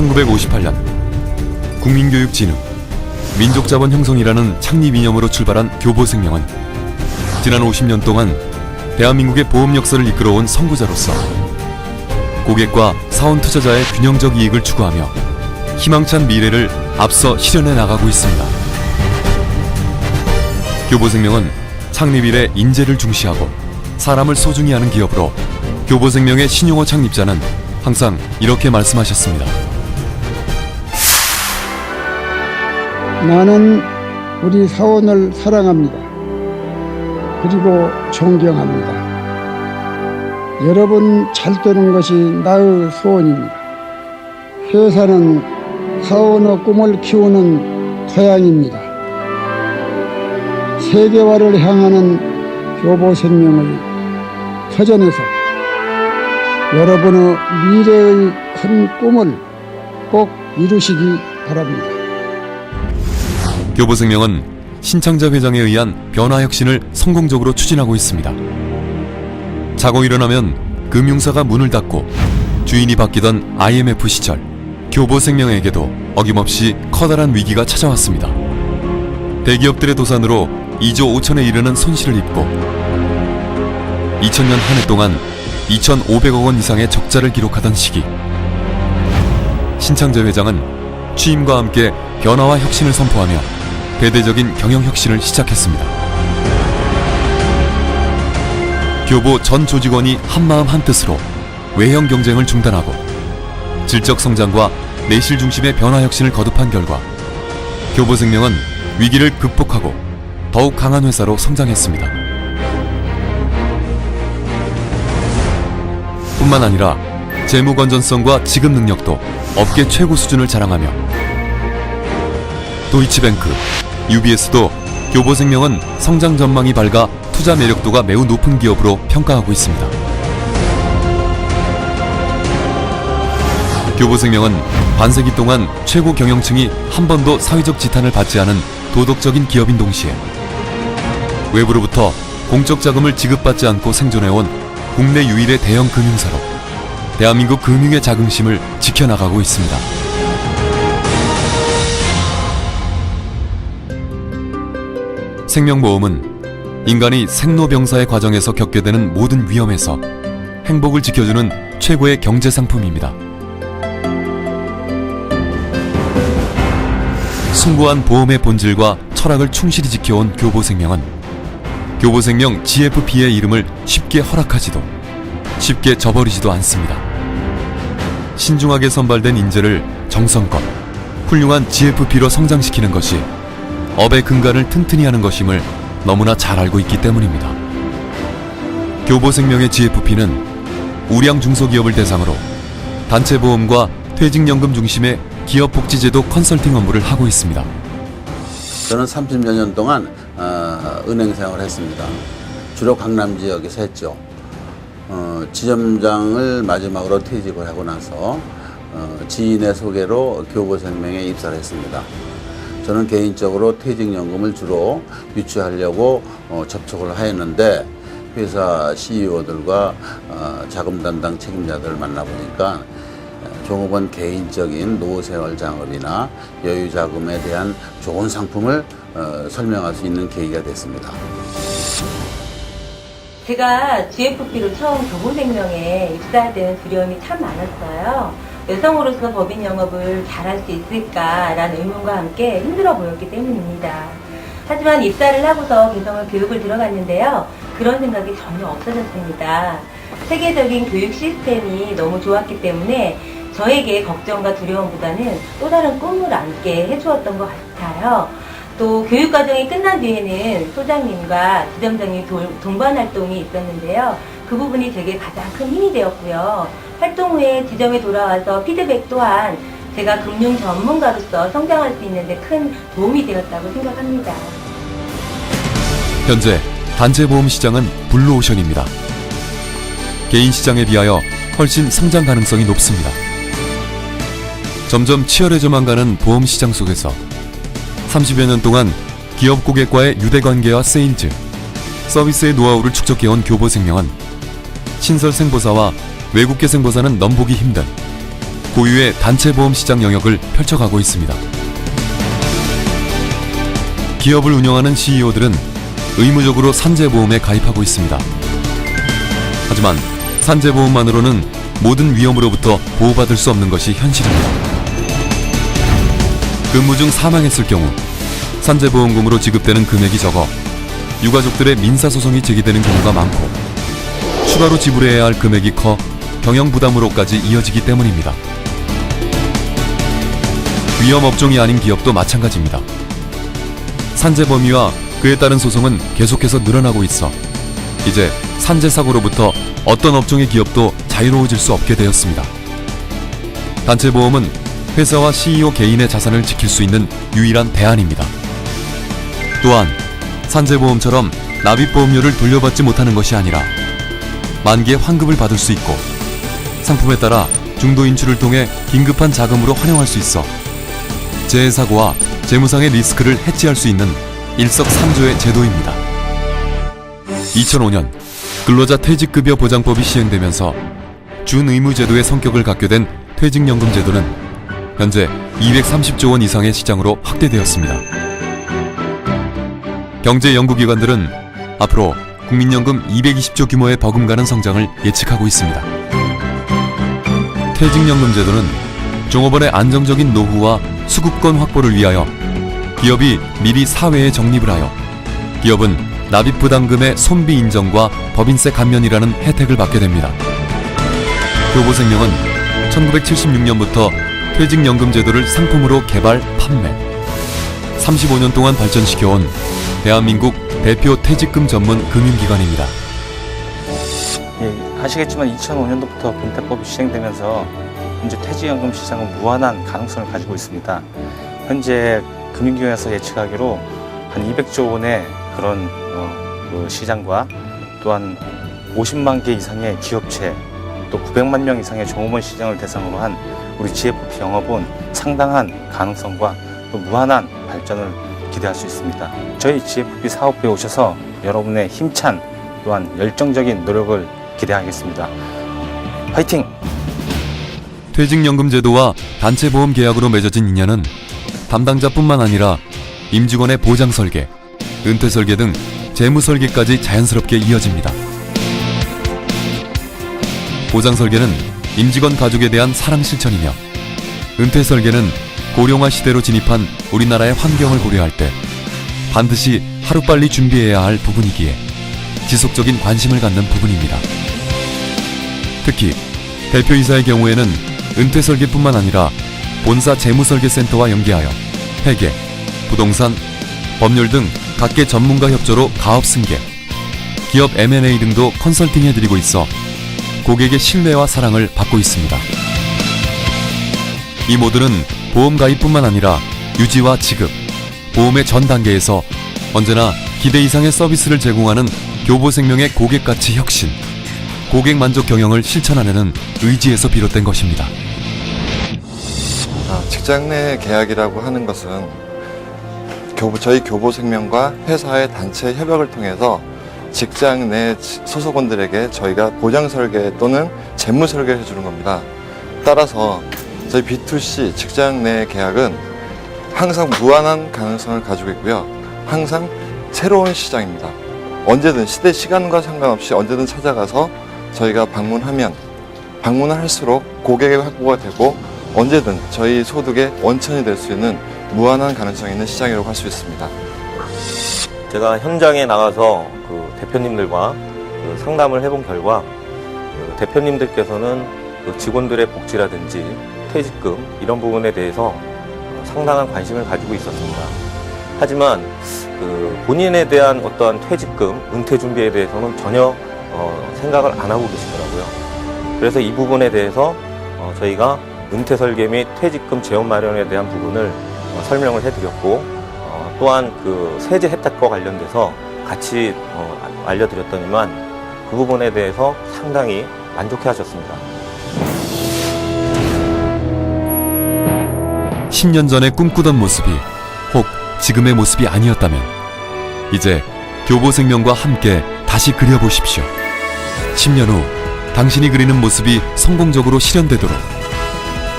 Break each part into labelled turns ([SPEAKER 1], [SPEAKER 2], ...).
[SPEAKER 1] 1958년 국민교육진흥 민족자본 형성이라는 창립 이념으로 출발한 교보생명은 지난 50년 동안 대한민국의 보험 역사를 이끌어온 선구자로서 고객과 사원 투자자의 균형적 이익을 추구하며 희망찬 미래를 앞서 실현해 나가고 있습니다. 교보생명은 창립 이래 인재를 중시하고 사람을 소중히 하는 기업으로 교보생명의 신용호 창립자는 항상 이렇게 말씀하셨습니다.
[SPEAKER 2] 나는 우리 사원을 사랑합니다. 그리고 존경합니다. 여러분 잘 되는 것이 나의 소원입니다. 회사는 사원의 꿈을 키우는 토양입니다. 세계화를 향하는 교보 생명의 터전에서 여러분의 미래의 큰 꿈을 꼭 이루시기 바랍니다.
[SPEAKER 1] 교보생명은 신창자 회장에 의한 변화 혁신을 성공적으로 추진하고 있습니다. 자고 일어나면 금융사가 문을 닫고 주인이 바뀌던 IMF 시절 교보생명에게도 어김없이 커다란 위기가 찾아왔습니다. 대기업들의 도산으로 2조 5천에 이르는 손실을 입고 2000년 한 해 동안 2,500억 원 이상의 적자를 기록하던 시기 신창재 회장은 취임과 함께 변화와 혁신을 선포하며 대대적인 경영 혁신을 시작했습니다. 교보 전 조직원이 한마음 한뜻으로 외형 경쟁을 중단하고 질적 성장과 내실 중심의 변화 혁신을 거듭한 결과 교보생명은 위기를 극복하고 더욱 강한 회사로 성장했습니다. 뿐만 아니라 재무 건전성과 지급 능력도 업계 최고 수준을 자랑하며 도이치뱅크, UBS도 교보생명은 성장 전망이 밝아 투자 매력도가 매우 높은 기업으로 평가하고 있습니다. 교보생명은 반세기 동안 최고 경영층이 한 번도 사회적 지탄을 받지 않은 도덕적인 기업인 동시에 외부로부터 공적 자금을 지급받지 않고 생존해온 국내 유일의 대형 금융사로 대한민국 금융의 자긍심을 지켜나가고 있습니다. 생명보험은 인간이 생로병사의 과정에서 겪게 되는 모든 위험에서 행복을 지켜주는 최고의 경제 상품입니다. 숭고한 보험의 본질과 철학을 충실히 지켜온 교보생명은 교보생명 GFP의 이름을 쉽게 허락하지도 쉽게 저버리지도 않습니다. 신중하게 선발된 인재를 정성껏 훌륭한 GFP로 성장시키는 것이 업의 근간을 튼튼히 하는 것임을 너무나 잘 알고 있기 때문입니다. 교보생명의 GFP는 우량 중소기업을 대상으로 단체보험과 퇴직연금 중심의 기업복지제도 컨설팅 업무를 하고 있습니다.
[SPEAKER 3] 저는 30여 년 동안 어, 은행 생활을 했습니다. 주로 강남 지역에서 했죠. 어, 지점장을 마지막으로 퇴직을 하고 나서 어, 지인의 소개로 교보생명에 입사를 했습니다. 저는 개인적으로 퇴직연금을 주로 유치하려고 어, 접촉을 하였는데 회사 CEO들과 어, 자금 담당 책임자들을 만나보니까 어, 종업원 개인적인 노후생활 장업이나 여유 자금에 대한 좋은 상품을 어, 설명할 수 있는 계기가 됐습니다.
[SPEAKER 4] 제가 GFP로 처음 교보생명에 입사할 때는 두려움이 참 많았어요. 여성으로서 법인 영업을 잘할 수 있을까라는 의문과 함께 힘들어 보였기 때문입니다. 하지만 입사를 하고서 개성을 교육을 들어갔는데요. 그런 생각이 전혀 없어졌습니다. 세계적인 교육 시스템이 너무 좋았기 때문에 저에게 걱정과 두려움보다는 또 다른 꿈을 안게 해주었던 것 같아요. 또 교육 과정이 끝난 뒤에는 소장님과 지점장님 도- 동반 활동이 있었는데요. 그 부분이 제게 가장 큰 힘이 되었고요. 활동 후에 지점에 돌아와서 피드백 또한 제가 금융 전문가로서 성장할 수 있는데 큰 도움이 되었다고 생각합니다.
[SPEAKER 1] 현재 단체 보험 시장은 블루오션입니다. 개인 시장에 비하여 훨씬 성장 가능성이 높습니다. 점점 치열해져만 가는 보험 시장 속에서 30여 년 동안 기업 고객과의 유대 관계와 세일즈, 서비스의 노하우를 축적해온 교보생명은 신설 생보사와 외국계 생보사는 넘보기 힘든 고유의 단체 보험 시장 영역을 펼쳐가고 있습니다. 기업을 운영하는 CEO들은 의무적으로 산재보험에 가입하고 있습니다. 하지만 산재보험만으로는 모든 위험으로부터 보호받을 수 없는 것이 현실입니다. 근무 중 사망했을 경우 산재보험금으로 지급되는 금액이 적어 유가족들의 민사소송이 제기되는 경우가 많고 추가로 지불해야 할 금액이 커 경영 부담으로까지 이어지기 때문입니다. 위험 업종이 아닌 기업도 마찬가지입니다. 산재 범위와 그에 따른 소송은 계속해서 늘어나고 있어 이제 산재 사고로부터 어떤 업종의 기업도 자유로워질 수 없게 되었습니다. 단체 보험은 회사와 CEO 개인의 자산을 지킬 수 있는 유일한 대안입니다. 또한 산재보험처럼 납입보험료를 돌려받지 못하는 것이 아니라 만기에 환급을 받을 수 있고 상품에 따라 중도 인출을 통해 긴급한 자금으로 활용할 수 있어 재해 사고와 재무상의 리스크를 해지할 수 있는 일석삼조의 제도입니다. 2005년 근로자 퇴직급여 보장법이 시행되면서 준의무제도의 성격을 갖게 된 퇴직연금 제도는 현재 230조 원 이상의 시장으로 확대되었습니다. 경제 연구기관들은 앞으로 국민연금 220조 규모의 버금가는 성장을 예측하고 있습니다. 퇴직연금 제도는 종업원의 안정적인 노후와 수급권 확보를 위하여 기업이 미리 사회에 적립을 하여 기업은 납입 부담금의 손비 인정과 법인세 감면이라는 혜택을 받게 됩니다. 교보생명은 1976년부터 퇴직연금 제도를 상품으로 개발, 판매. 35년 동안 발전시켜온 대한민국 대표 퇴직금 전문 금융기관입니다.
[SPEAKER 5] 예, 아시겠지만 2005년도부터 본태법이 시행되면서 현재 퇴직연금 시장은 무한한 가능성을 가지고 있습니다. 현재 금융기관에서 예측하기로 한 200조 원의 그런 어, 그 시장과 또한 50만 개 이상의 기업체 또 900만 명 이상의 종업원 시장을 대상으로 한 우리 GFP 영업은 상당한 가능성과 또 무한한 발전을 기대할 수 있습니다. 저희 GFP 사업부에 오셔서 여러분의 힘찬 또한 열정적인 노력을 기대하겠습니다. 화이팅!
[SPEAKER 1] 퇴직연금 제도와 단체보험 계약으로 맺어진 인연은 담당자뿐만 아니라 임직원의 보장 설계, 은퇴 설계 등 재무 설계까지 자연스럽게 이어집니다. 보장 설계는 임직원 가족에 대한 사랑 실천이며 은퇴 설계는 고령화 시대로 진입한 우리나라의 환경을 고려할 때 반드시 하루빨리 준비해야 할 부분이기에 지속적인 관심을 갖는 부분입니다. 특히 대표이사의 경우에는 은퇴 설계뿐만 아니라 본사 재무설계센터와 연계하여 회계, 부동산, 법률 등 각계 전문가 협조로 가업 승계, 기업 M&A 등도 컨설팅해드리고 있어 고객의 신뢰와 사랑을 받고 있습니다. 이 모두는 보험 가입뿐만 아니라 유지와 지급, 보험의 전 단계에서 언제나 기대 이상의 서비스를 제공하는 교보생명의 고객 가치 혁신, 고객 만족 경영을 실천하려는 의지에서 비롯된 것입니다.
[SPEAKER 6] 아, 직장 내 계약이라고 하는 것은 저희 교보생명과 회사의 단체 협약을 통해서 직장 내 지- 소속원들에게 저희가 보장 설계 또는 재무 설계를 해주는 겁니다. 따라서 저희 B2C 직장 내 계약은 항상 무한한 가능성을 가지고 있고요. 항상 새로운 시장입니다. 언제든 시대 시간과 상관없이 언제든 찾아가서 저희가 방문하면 방문을 할수록 고객의 확보가 되고 언제든 저희 소득의 원천이 될 수 있는 무한한 가능성이 있는 시장이라고 할 수 있습니다.
[SPEAKER 7] 제가 현장에 나가서 그 대표님들과 그 상담을 해본 결과 그 대표님들께서는 그 직원들의 복지라든지 퇴직금 이런 부분에 대해서 어, 상당한 관심을 가지고 있었습니다. 하지만 그 본인에 대한 어떠한 퇴직금, 은퇴 준비에 대해서는 전혀 어, 생각을 안 하고 계시더라고요. 그래서 이 부분에 대해서 어, 저희가 은퇴 설계 및 퇴직금 재원 마련에 대한 부분을 어, 설명을 해드렸고 어, 또한 그 세제 혜택과 관련돼서 같이 어, 알려드렸더니만 그 부분에 대해서 상당히 만족해 하셨습니다.
[SPEAKER 1] 10년 전에 꿈꾸던 모습이 혹 지금의 모습이 아니었다면 이제 교보생명과 함께 다시 그려보십시오. 10년 후 당신이 그리는 모습이 성공적으로 실현되도록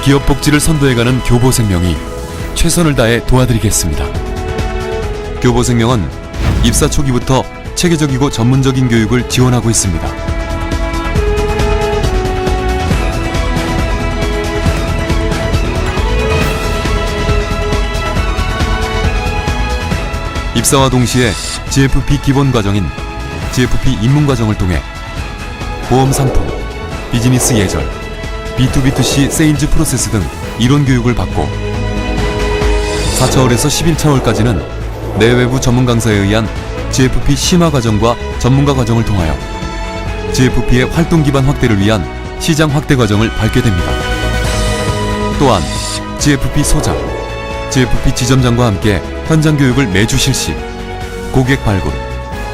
[SPEAKER 1] 기업 복지를 선도해가는 교보생명이 최선을 다해 도와드리겠습니다. 교보생명은 입사 초기부터 체계적이고 전문적인 교육을 지원하고 있습니다. 입사와 동시에 GFP 기본 과정인 GFP 입문 과정을 통해 보험 상품, 비즈니스 예절, B2B2C 세일즈 프로세스 등 이론 교육을 받고 4차월에서 11차월까지는 내외부 전문 강사에 의한 GFP 심화 과정과 전문가 과정을 통하여 GFP의 활동 기반 확대를 위한 시장 확대 과정을 밟게 됩니다. 또한 GFP 소장, GFP 지점장과 함께 현장 교육을 매주 실시, 고객 발굴,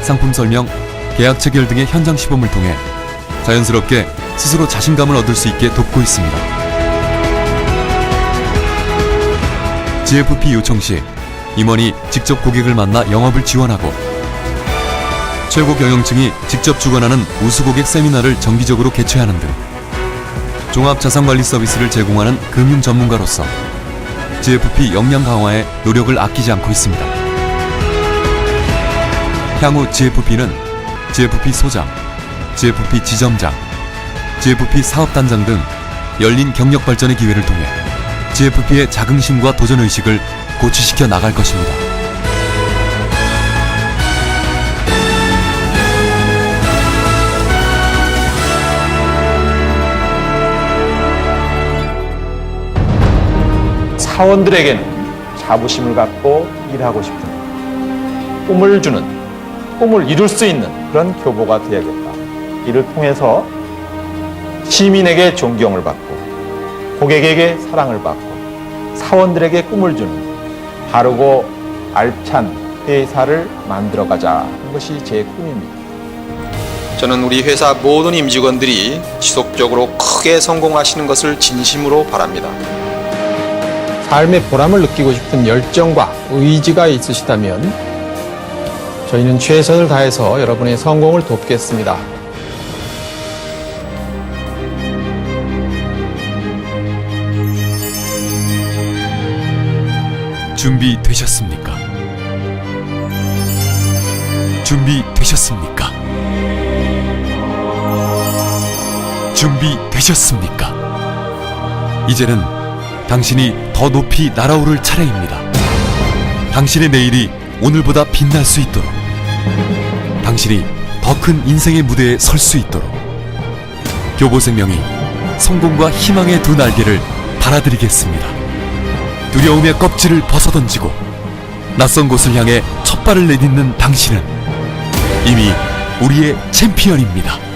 [SPEAKER 1] 상품 설명, 계약 체결 등의 현장 시범을 통해 자연스럽게 스스로 자신감을 얻을 수 있게 돕고 있습니다. GFP 요청 시 임원이 직접 고객을 만나 영업을 지원하고 최고 경영층이 직접 주관하는 우수 고객 세미나를 정기적으로 개최하는 등 종합 자산 관리 서비스를 제공하는 금융 전문가로서 GFP 역량 강화에 노력을 아끼지 않고 있습니다. 향후 GFP는 GFP 소장, GFP 지점장, GFP 사업단장 등 열린 경력 발전의 기회를 통해 GFP의 자긍심과 도전의식을 고취시켜 나갈 것입니다.
[SPEAKER 8] 사원들에게는 자부심을 갖고 일하고 싶은 꿈을 주는 꿈을 이룰 수 있는 그런 교보가 되어야겠다. 이를 통해서 시민에게 존경을 받고 고객에게 사랑을 받고 사원들에게 꿈을 주는 바르고 알찬 회사를 만들어가자 하는 것이 제 꿈입니다.
[SPEAKER 9] 저는 우리 회사 모든 임직원들이 지속적으로 크게 성공하시는 것을 진심으로 바랍니다.
[SPEAKER 10] 삶의 보람을 느끼고 싶은 열정과 의지가 있으시다면 저희는 최선을 다해서 여러분의 성공을 돕겠습니다.
[SPEAKER 1] 준비되셨습니까? 준비되셨습니까? 준비되셨습니까? 이제는 당신이 더 높이 날아오를 차례입니다. 당신의 내일이 오늘보다 빛날 수 있도록 당신이 더 큰 인생의 무대에 설 수 있도록 교보생명이 성공과 희망의 두 날개를 달아드리겠습니다. 두려움의 껍질을 벗어던지고 낯선 곳을 향해 첫 발을 내딛는 당신은 이미 우리의 챔피언입니다.